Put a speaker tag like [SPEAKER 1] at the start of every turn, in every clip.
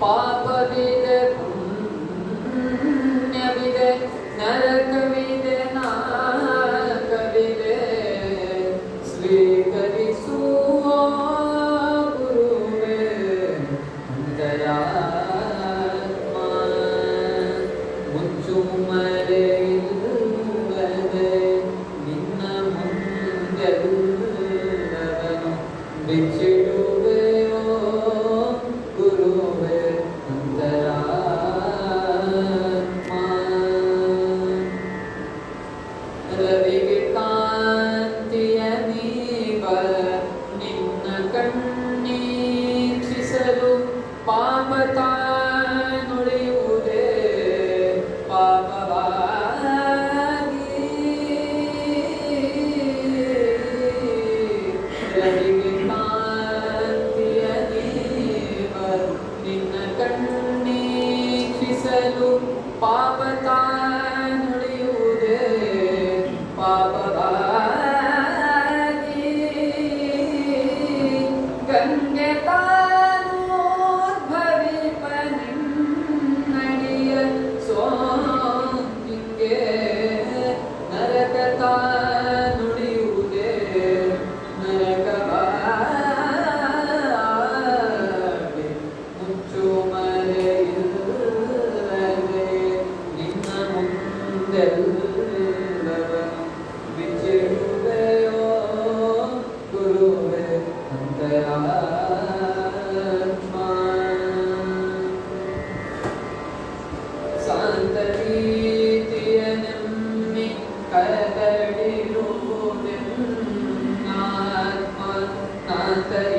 [SPEAKER 1] പാപവിധ പുണ്യവിധ നരകവിധ നാഗവിധ സ്വീകരിസൂ ഗുരുവേ അന്തരാത്മാ. മുച്ചുമരയില്ലവനെ നിന്ന മുന്നിലുള്ളവനും വിച്ചിട Okay.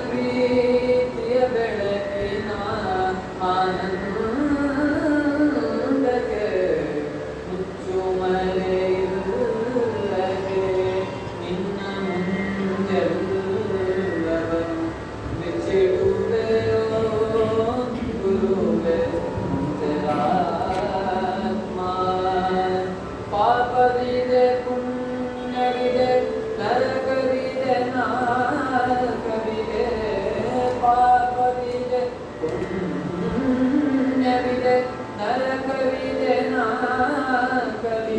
[SPEAKER 1] ಪ್ರೀತಿಯ ಬೆಳಕಿನ ಆನಂದಕ್ಕೆ ಮುಚ್ಚುಮಲೆ દે દર કવિ દે ના કવિ